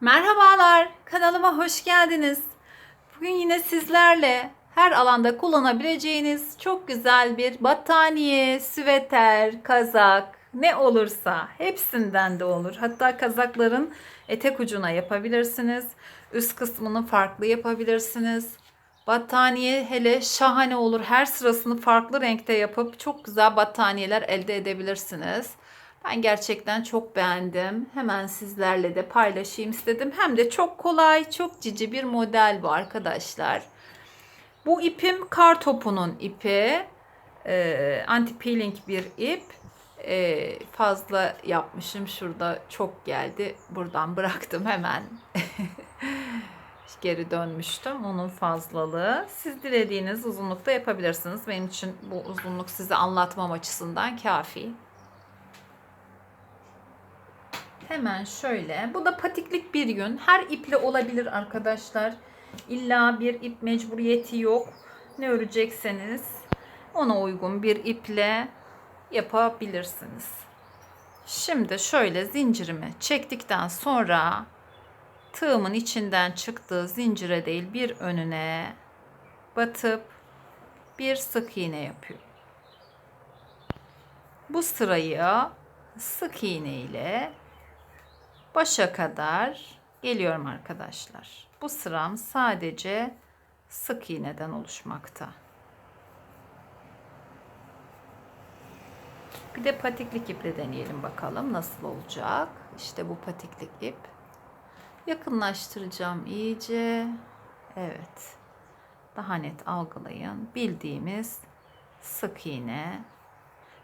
Merhabalar, kanalıma hoş geldiniz. Bugün yine sizlerle her alanda kullanabileceğiniz çok güzel bir battaniye, süveter, kazak, ne olursa hepsinden de olur. Hatta kazakların etek ucuna yapabilirsiniz. Üst kısmını farklı yapabilirsiniz. Battaniye hele şahane olur. Her sırasını farklı renkte yapıp çok güzel battaniyeler elde edebilirsiniz. Ben gerçekten çok beğendim. Hemen sizlerle de paylaşayım istedim. Hem de çok kolay, çok cici bir model bu arkadaşlar. Bu ipim kar topunun ipi. Ee, anti peeling bir ip. Ee, fazla yapmışım. Şurada çok geldi. Buradan bıraktım hemen. Geri dönmüştüm. Onun fazlalığı. Siz dilediğiniz uzunlukta yapabilirsiniz. Benim için bu uzunluk size anlatmam açısından kafi. Hemen şöyle. Bu da patiklik bir yün. Her iple olabilir arkadaşlar. İlla bir ip mecburiyeti yok. Ne örecekseniz ona uygun bir iple yapabilirsiniz. Şimdi şöyle zincirimi çektikten sonra tığımın içinden çıktığı zincire değil bir önüne batıp bir sık iğne yapıyorum. Bu sırayı sık iğne ile başa kadar geliyorum arkadaşlar. Bu sıram sadece sık iğneden oluşmakta. Bir de patiklik iple deneyelim bakalım nasıl olacak. İşte bu patiklik ip. Yakınlaştıracağım iyice. Evet. Daha net algılayın. Bildiğimiz sık iğne.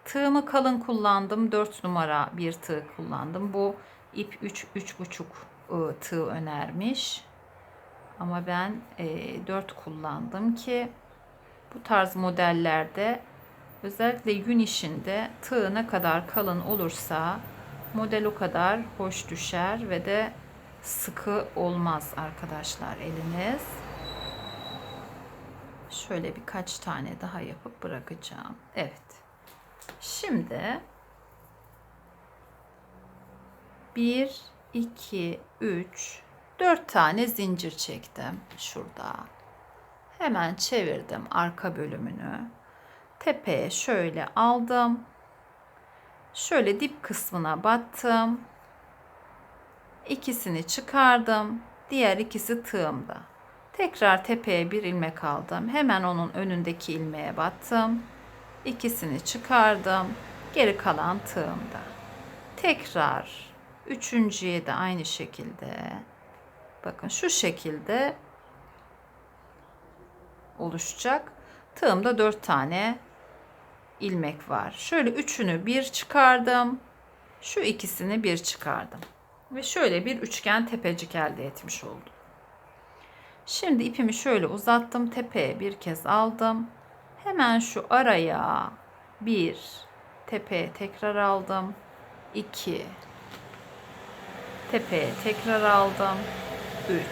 Tığımı kalın kullandım. 4 numara bir tığ kullandım. Bu ip 3 3,5 ıı, tığ önermiş. Ama ben e, 4 kullandım ki bu tarz modellerde özellikle yün işinde tığ ne kadar kalın olursa model o kadar hoş düşer ve de sıkı olmaz arkadaşlar eliniz. Şöyle birkaç tane daha yapıp bırakacağım. Evet. Şimdi 1, 2, 3, 4 tane zincir çektim şurada. Hemen çevirdim arka bölümünü. Tepeye şöyle aldım. Şöyle dip kısmına battım. İkisini çıkardım. Diğer ikisi tığımda. Tekrar tepeye bir ilmek aldım. Hemen onun önündeki ilmeğe battım. İkisini çıkardım. Geri kalan tığımda. Tekrar Üçüncüye de aynı şekilde bakın şu şekilde oluşacak. Tığımda dört tane ilmek var. Şöyle üçünü bir çıkardım. Şu ikisini bir çıkardım. Ve şöyle bir üçgen tepecik elde etmiş oldum. Şimdi ipimi şöyle uzattım. Tepeye bir kez aldım. Hemen şu araya bir tepeye tekrar aldım. 2 Tepeye tekrar aldım. 3.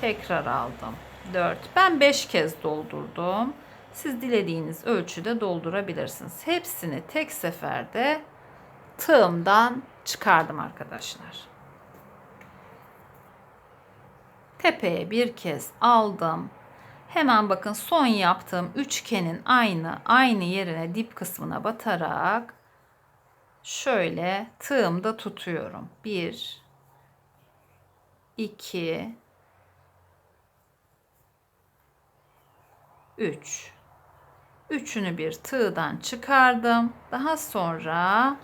Tekrar aldım. 4. Ben 5 kez doldurdum. Siz dilediğiniz ölçüde doldurabilirsiniz. Hepsini tek seferde tığımdan çıkardım arkadaşlar. Tepeye bir kez aldım. Hemen bakın son yaptığım üçgenin aynı aynı yerine dip kısmına batarak şöyle tığımda tutuyorum. 1 2 3 Üçünü bir tığdan çıkardım. Daha sonra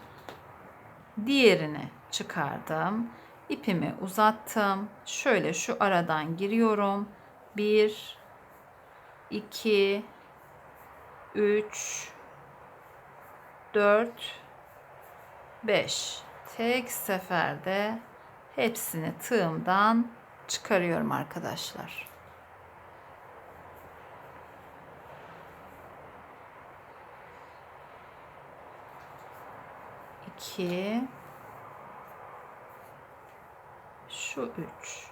diğerini çıkardım. İpimi uzattım. Şöyle şu aradan giriyorum. 1 2 3 4 5 tek seferde hepsini tığımdan çıkarıyorum arkadaşlar. İki. Şu üç.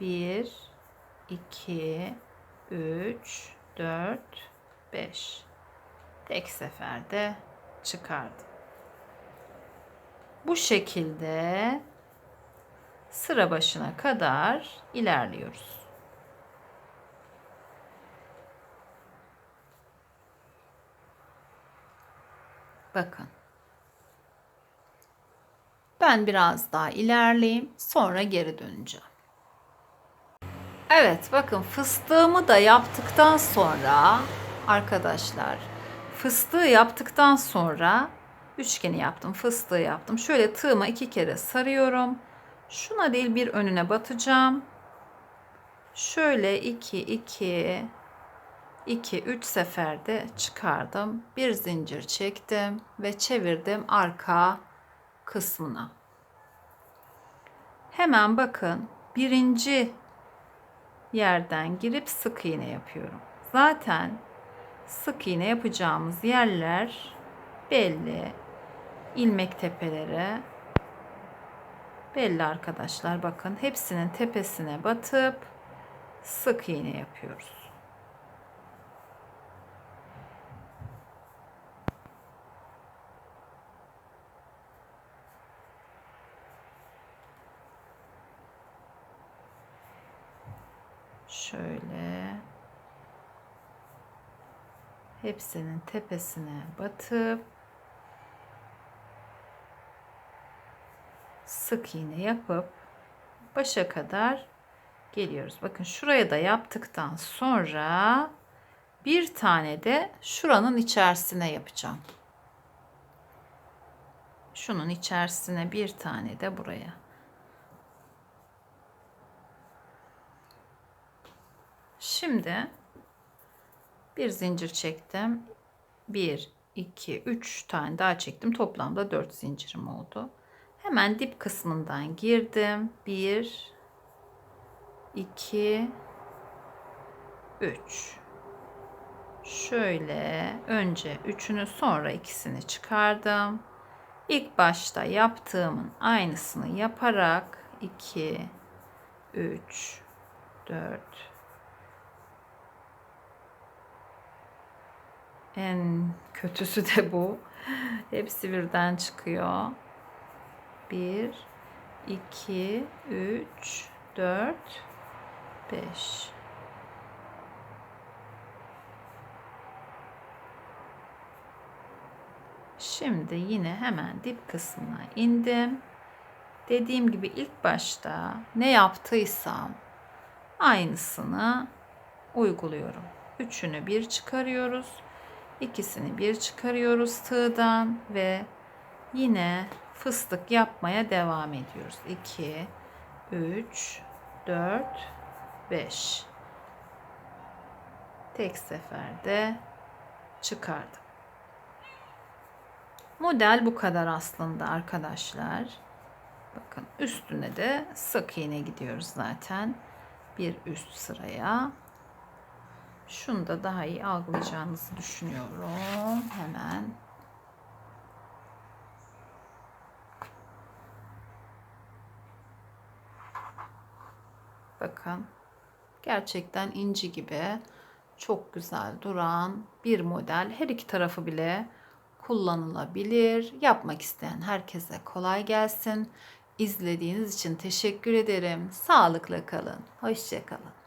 Bir iki 3, 4, 5. tek seferde çıkardım. Bu şekilde sıra başına kadar ilerliyoruz. Bakın. Ben biraz daha ilerleyeyim, sonra geri döneceğim. Evet, bakın fıstığımı da yaptıktan sonra arkadaşlar, fıstığı yaptıktan sonra üçgeni yaptım, fıstığı yaptım. Şöyle tığıma iki kere sarıyorum. Şuna değil bir önüne batacağım. Şöyle 2 2 2 3 seferde çıkardım. Bir zincir çektim ve çevirdim arka kısmına. Hemen bakın birinci yerden girip sık iğne yapıyorum. Zaten sık iğne yapacağımız yerler belli. ilmek tepeleri belli arkadaşlar. Bakın hepsinin tepesine batıp sık iğne yapıyoruz. Şöyle hepsinin tepesine batıp sık iğne yapıp başa kadar geliyoruz. Bakın şuraya da yaptıktan sonra bir tane de şuranın içerisine yapacağım. Şunun içerisine bir tane de buraya. Şimdi bir zincir çektim. 1 2 3 tane daha çektim. Toplamda 4 zincirim oldu. Hemen dip kısmından girdim. 1 2 3 Şöyle önce üçünü sonra ikisini çıkardım. İlk başta yaptığımın aynısını yaparak 2 3 4 En kötüsü de bu. Hepsi birden çıkıyor. 1 2 3 4 5 Şimdi yine hemen dip kısmına indim. Dediğim gibi ilk başta ne yaptıysam aynısını uyguluyorum. Üçünü bir çıkarıyoruz. İkisini bir çıkarıyoruz tığdan ve yine fıstık yapmaya devam ediyoruz. 2 3 4 5 Tek seferde çıkardım. Model bu kadar aslında arkadaşlar. Bakın üstüne de sık iğne gidiyoruz zaten. Bir üst sıraya. Şunu da daha iyi algılayacağınızı düşünüyorum. Hemen Bakın gerçekten inci gibi çok güzel duran bir model. Her iki tarafı bile kullanılabilir. Yapmak isteyen herkese kolay gelsin. İzlediğiniz için teşekkür ederim. Sağlıkla kalın. Hoşçakalın.